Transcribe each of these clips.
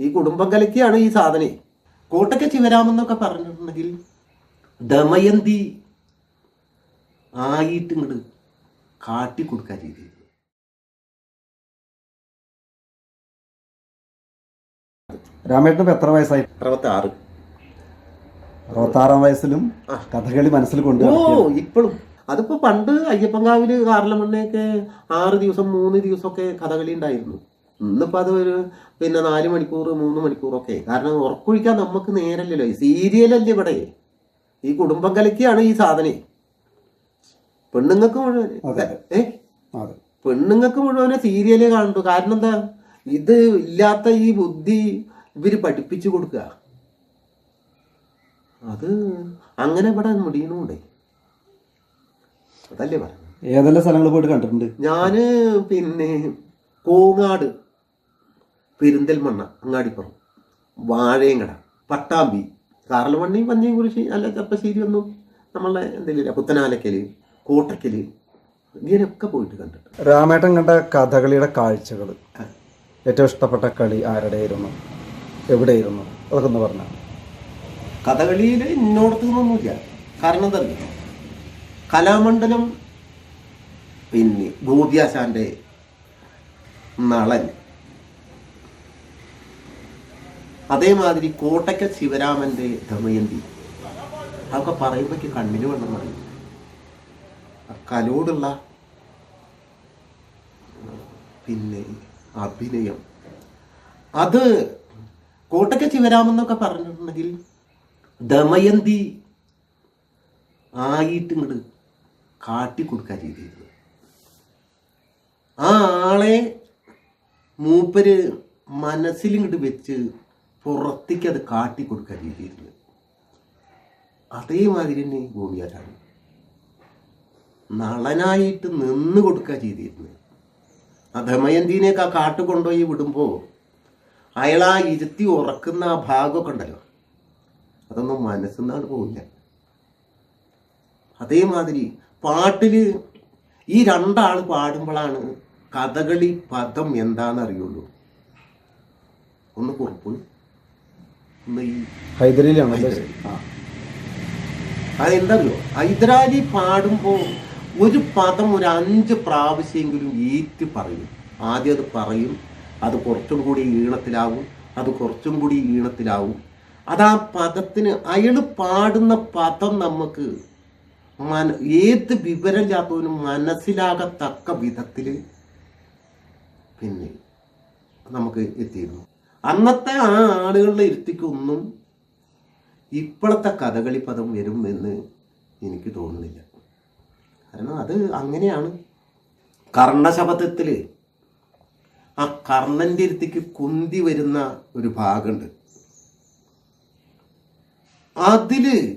ഈ കുടുംബം കലക്കിയാണ് ഈ സാധനം. കോട്ടയ്ക്ക് ശിവരാമെന്നൊക്കെ പറഞ്ഞിട്ടുണ്ടെങ്കിൽ ദമയന്തി ആയിട്ട് ഇങ്ങോട്ട് കാട്ടിക്കൊടുക്കാൻ രീതി രാമേട്ടന് ഇപ്പൊ എത്ര വയസ്സായി? അറുപത്തി ആറ് അറുപത്താറാം വയസ്സിലും കഥകളി മനസ്സിൽ കൊണ്ട് ഓ ഇപ്പോഴും അതിപ്പോ പണ്ട് അയ്യപ്പൻകാവിൽ കാറിലമണ്ണയൊക്കെ ആറ് ദിവസം മൂന്ന് ദിവസമൊക്കെ കഥകളി ഉണ്ടായിരുന്നു. ഇന്നിപ്പോ അത് ഒരു പിന്നെ നാല് മണിക്കൂർ മൂന്ന് മണിക്കൂറൊക്കെ. കാരണം ഉറക്കൊഴിക്കാൻ നമുക്ക് നേരല്ലല്ലോ ഈ സീരിയലല്ലേ ഇവിടെ. ഈ കുടുംബം കലക്കിയാണ് ഈ സാധനം. പെണ്ണുങ്ങൾക്ക് മുഴുവൻ. ഏ? പെണ്ണുങ്ങൾക്ക് മുഴുവനെ സീരിയൽ കാണുന്നു. കാരണം എന്താ? ഇത് ഇല്ലാത്ത ഈ ബുദ്ധി ഇവർ പഠിപ്പിച്ചു കൊടുക്കുക. അത് അങ്ങനെ ഇവിടെ മുടിയണുണ്ടേ അതല്ലേ പറഞ്ഞു ഏതെല്ലാം സ്ഥലങ്ങൾ പോയിട്ട് കണ്ടിട്ടുണ്ട്? ഞാൻ പിന്നെ കോങ്ങാട്. പെരിന്തൽമണ്ണ അങ്ങാടിപ്പുറം. വാഴയങ്കട പട്ടാമ്പി. കാറലമണ്ണി പന്നിയെക്കുറിച്ച് അല്ല ചപ്പശ്ശേരി ഒന്നും നമ്മളെ എന്തെങ്കിലും പുത്തനാലക്കൽ കോട്ടക്കൽ ഇങ്ങനെയൊക്കെ പോയിട്ട് കണ്ടു രാമേട്ടൻ കണ്ട കഥകളിയുടെ കാഴ്ചകൾ ഏറ്റവും ഇഷ്ടപ്പെട്ട കളി ആരുടെയായിരുന്നു? എവിടെയായിരുന്നു? അതൊക്കെ ഒന്ന് പറഞ്ഞാൽ കഥകളിയിൽ ഇന്നോടത്ത് നിന്നൊന്നുമില്ല. കാരണം തന്നെ കലാമണ്ഡലം പിന്നെ ഗോപിയാശാന്റെ നളൻ. അതേമാതിരി കോട്ടയ്ക്കൽ ശിവരാമന്റെ ദമയന്തി. അതൊക്കെ പറയുമ്പോഴേക്ക് കണ്ണിന് വെള്ളം പറയും കലോടുള്ള പിന്നെ അഭിനയം. അത് കോട്ടയ്ക്കൽ ശിവരാമെന്നൊക്കെ പറഞ്ഞിട്ടുണ്ടെങ്കിൽ ദമയന്തി ആയിട്ട് ഇങ്ങോട്ട് കാട്ടിക്കൊടുക്കാൻ രീതി ആ ആളെ മൂപ്പര് മനസ്സിലിങ്ങോട്ട് വെച്ച് പുറത്തേക്ക് അത് കാട്ടിക്കൊടുക്കാൻ രീതിയിരുന്നു അതേമാതിരി തന്നെ ഗോപിയാരാണ് നളനായിട്ട് നിന്ന് കൊടുക്കുക ചെയ്തിരുന്നത്. ആ ദമയന്തിനെയൊക്കെ ആ കാട്ട് കൊണ്ടുപോയി വിടുമ്പോൾ അയാൾ ആ ഇരുത്തി ഉറക്കുന്ന ആ ഭാഗമൊക്കെ ഉണ്ടല്ലോ. അതൊന്നും മനസ്സിന്നാണ് പോവില്ല. അതേമാതിരി പാട്ടിൽ ഈ രണ്ടാൾ പാടുമ്പോഴാണ് കഥകളി പദം എന്താണെന്ന് അറിയുള്ളൂ. ഒന്ന് കുറിപ്പ്. ഹൈദരലിയാണോ ഹൈദരലി. അതെന്തറിയോ ഹൈദരാലി പാടുമ്പോൾ ഒരു പദം ഒരു അഞ്ച് പ്രാവശ്യമെങ്കിലും ഏറ്റ് പറയും. ആദ്യം അത് പറയും. അത് കുറച്ചും കൂടി ഈണത്തിലാവും. അത് കുറച്ചും കൂടി ഈണത്തിലാവും. അത് ആ പദത്തിന് അയാൾ പാടുന്ന പദം നമുക്ക് മന ഏത് വിവരമില്ലാത്തവനും മനസ്സിലാകത്തക്ക വിധത്തിൽ പിന്നെ നമുക്ക് എത്തിയിരുന്നു. അന്നത്തെ ആ ആളുകളുടെ ഇരുത്തിക്കൊന്നും ഇപ്പോഴത്തെ കഥകളി പദം വരും എന്ന് എനിക്ക് തോന്നുന്നില്ല. കാരണം അത് അങ്ങനെയാണ്. കർണശബ്ദത്തിൽ ആ കർണന്റെ ഇരുത്തിക്ക് കുന്തി വരുന്ന ഒരു ഭാഗമുണ്ട്. അതിൽ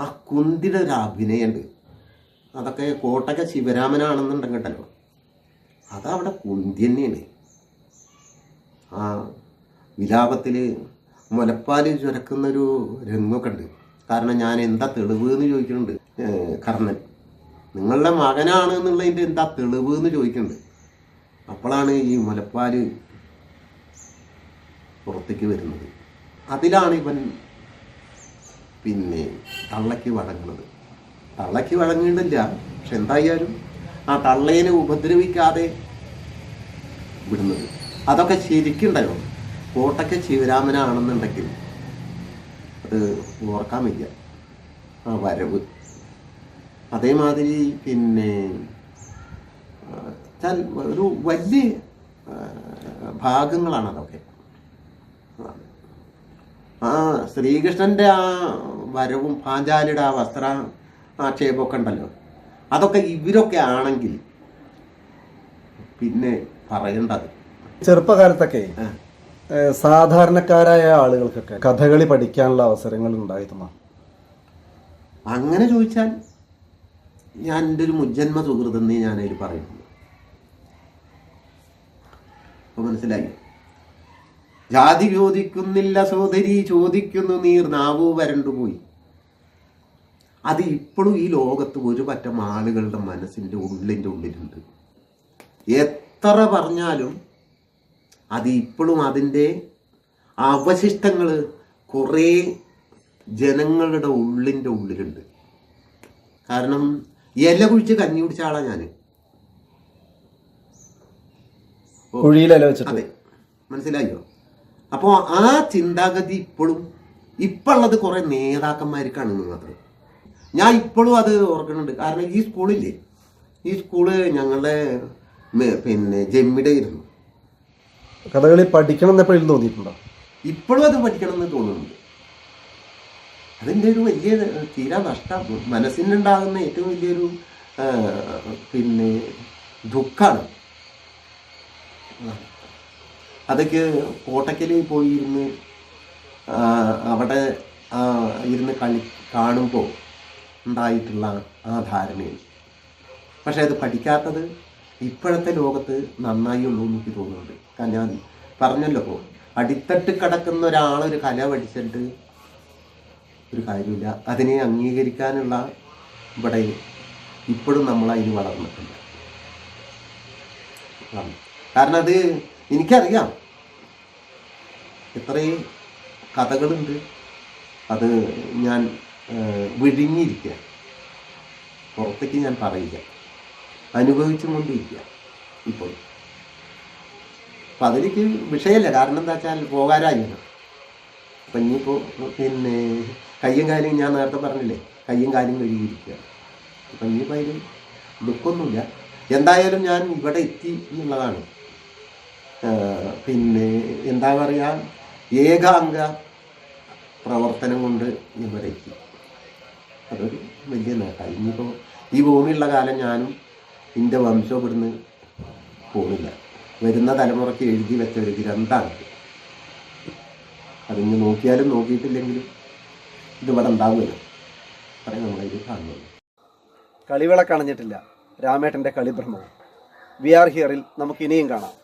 ആ കുന്തിയുടെ ഒരു അഭിനയമുണ്ട്. അതൊക്കെ കോട്ടക്ക ശിവരാമനാണെന്നുണ്ടെങ്കിട്ടല്ലോ അതവിടെ കുന്തി തന്നെയാണ്. ആ വിലാപത്തിൽ മുലപ്പാൽ ചുരക്കുന്നൊരു രംഗമൊക്കെ ഉണ്ട് കാരണം ഞാൻ എന്താ തെളിവ് എന്ന് ചോദിക്കുന്നുണ്ട്. കർണൻ നിങ്ങളുടെ മകനാണ് എന്നുള്ളതിന്റെ എന്താ തെളിവ് എന്ന് ചോദിക്കുന്നുണ്ട്. അപ്പോഴാണ് ഈ മുലപ്പാൽ പുറത്തേക്ക് വരുന്നത്. അതിലാണ് ഇവൻ പിന്നെ തള്ളയ്ക്ക് വഴങ്ങുന്നത്. തള്ളയ്ക്ക് വഴങ്ങിയിട്ടില്ല പക്ഷെ എന്തായാലും ആ തള്ളയെ ഉപദ്രവിക്കാതെ വിടുന്നത്. അതൊക്കെ ശരിക്കുണ്ടല്ലോ കോട്ടയ്ക്ക് ശിവരാമനാണെന്നുണ്ടെങ്കിൽ അത് ഓർക്കാൻ വയ്യ. ആ വരവ്. അതേമാതിരി പിന്നെ ഒരു വലിയ ഭാഗങ്ങളാണ് അതൊക്കെ. ആ ശ്രീകൃഷ്ണന്റെ ആ വരവും പാഞ്ചാലിയുടെ ആ വസ്ത്ര ആക്ഷേപമൊക്കെ ഉണ്ടല്ലോ. അതൊക്കെ ഇവരൊക്കെ ആണെങ്കിൽ പിന്നെ പറയേണ്ടത് ചെറുപ്പകാലത്തൊക്കെ സാധാരണക്കാരായ ആളുകൾക്കൊക്കെ കഥകളി പഠിക്കാനുള്ള അവസരങ്ങൾ ഉണ്ടായിരുന്നു? അങ്ങനെ ചോദിച്ചാൽ ഞാൻ എന്റെ ഒരു മുജ്ജന്മ സുഹൃതെന്നേ ഞാൻ അതിൽ പറയുന്നു. അപ്പൊ മനസ്സിലായി? ജാതി ചോദിക്കുന്നില്ല സോദരി ചോദിക്കുന്നു നീർ നാവോ വരണ്ടുപോയി അത് ഇപ്പോഴും ഈ ലോകത്ത് ഒരു പറ്റം ആളുകളുടെ മനസ്സിന്റെ ഉള്ളിന്റെ ഉള്ളിലുണ്ട്. എത്ര പറഞ്ഞാലും അത് ഇപ്പോഴും അതിന്റെ അവശിഷ്ടങ്ങൾ കുറേ ജനങ്ങളുടെ ഉള്ളിന്റെ ഉള്ളിലുണ്ട്. കാരണം ഇല കുഴിച്ച് കഞ്ഞി കുടിച്ച ആളാണ് ഞാൻ അതെ മനസ്സിലായോ? അപ്പോൾ ആ ചിന്താഗതി ഇപ്പോഴും ഇപ്പോഴുള്ളത് കുറേ നേതാക്കന്മാർക്കാണ് മാത്രം. ഞാൻ ഇപ്പോഴും അത് ഓർക്കുന്നുണ്ട്. കാരണം ഈ സ്കൂളില്ലേ ഈ സ്കൂൾ ഞങ്ങളുടെ പിന്നെ ജമ്മിടെ ആയിരുന്നു. കഥകളി പഠിക്കണം എന്ന് എപ്പോഴും തോന്നിയിട്ടുണ്ടോ? ഇപ്പോഴും അത് പഠിക്കണം എന്ന് തോന്നുന്നുണ്ട്. അതിന്റെ ഒരു വലിയ തീരാ നഷ്ടം. മനസ്സിനുണ്ടാകുന്ന ഏറ്റവും വലിയൊരു പിന്നെ ദുഃഖമാണ് അതൊക്കെ കോട്ടക്കൽ പോയിരുന്ന് അവിടെ ഇരുന്ന് കളി കാണുമ്പോൾ ഉണ്ടായിട്ടുള്ള ആ ധാരണയിൽ പക്ഷേ അത് പഠിക്കാത്തത് ഇപ്പോഴത്തെ ലോകത്ത് നന്നായി ഉള്ളൂ എന്ന് എനിക്ക് തോന്നുന്നുണ്ട്. കാരണം ഞാൻ പറഞ്ഞല്ലോ ഇപ്പോൾ അടിത്തട്ട് കിടക്കുന്ന ഒരാളൊരു കല പഠിച്ചിട്ട് ഒരു കാര്യമില്ല. അതിനെ അംഗീകരിക്കാനുള്ള ഇവിടെ ഇപ്പോഴും നമ്മൾ അതിന് വളർന്നിട്ടില്ല കാരണം അത് എനിക്കറിയാം. ഇത്രയും കഥകളുണ്ട്. അത് ഞാൻ വിഴുങ്ങിയിരിക്കുക പുറത്തേക്ക് ഞാൻ പറയില്ല അനുഭവിച്ചും കൊണ്ടിരിക്കുക. ഇപ്പോൾ. അപ്പം അതിലേക്ക് വിഷയമല്ല. കാരണം എന്താ വെച്ചാൽ പോകാനായിരുന്നു അപ്പം ഇനിയിപ്പോൾ പിന്നെ കയ്യും കാലും ഞാൻ നേരത്തെ പറഞ്ഞില്ലേ? കയ്യും കാലും കഴുകിയിരിക്കുക. അപ്പം ഇനിയിപ്പോൾ അതിൽ ദുഃഖമൊന്നുമില്ല. എന്തായാലും ഞാൻ ഇവിടെ എത്തി എന്നുള്ളതാണ്. പിന്നെ എന്താ പറയുക ഏകാംഗ പ്രവർത്തനം കൊണ്ട് ഇവിടെ എത്തി. അതൊരു വലിയ നേട്ടമായി. ഇനിയിപ്പോൾ ഈ ഭൂമിയുള്ള കാലം ഞാനും എന്റെ വംശം ഇവിടുന്ന് പോകുന്നില്ല വരുന്ന തലമുറയ്ക്ക് എഴുതി വെച്ച ഒരു ഗ്രന്ഥമാണ് അതിന് നോക്കിയാലും നോക്കിയിട്ടില്ലെങ്കിലും ഇതിവിടെ ഉണ്ടാവില്ല അത്രയും ഇത് കാണുന്നത് കളിവിളക്കണഞ്ഞിട്ടില്ല രാമേട്ടന്റെ കളിബ്രഹ്മം വി ആർ ഹിയറിൽ നമുക്ക് ഇനിയും കാണാം.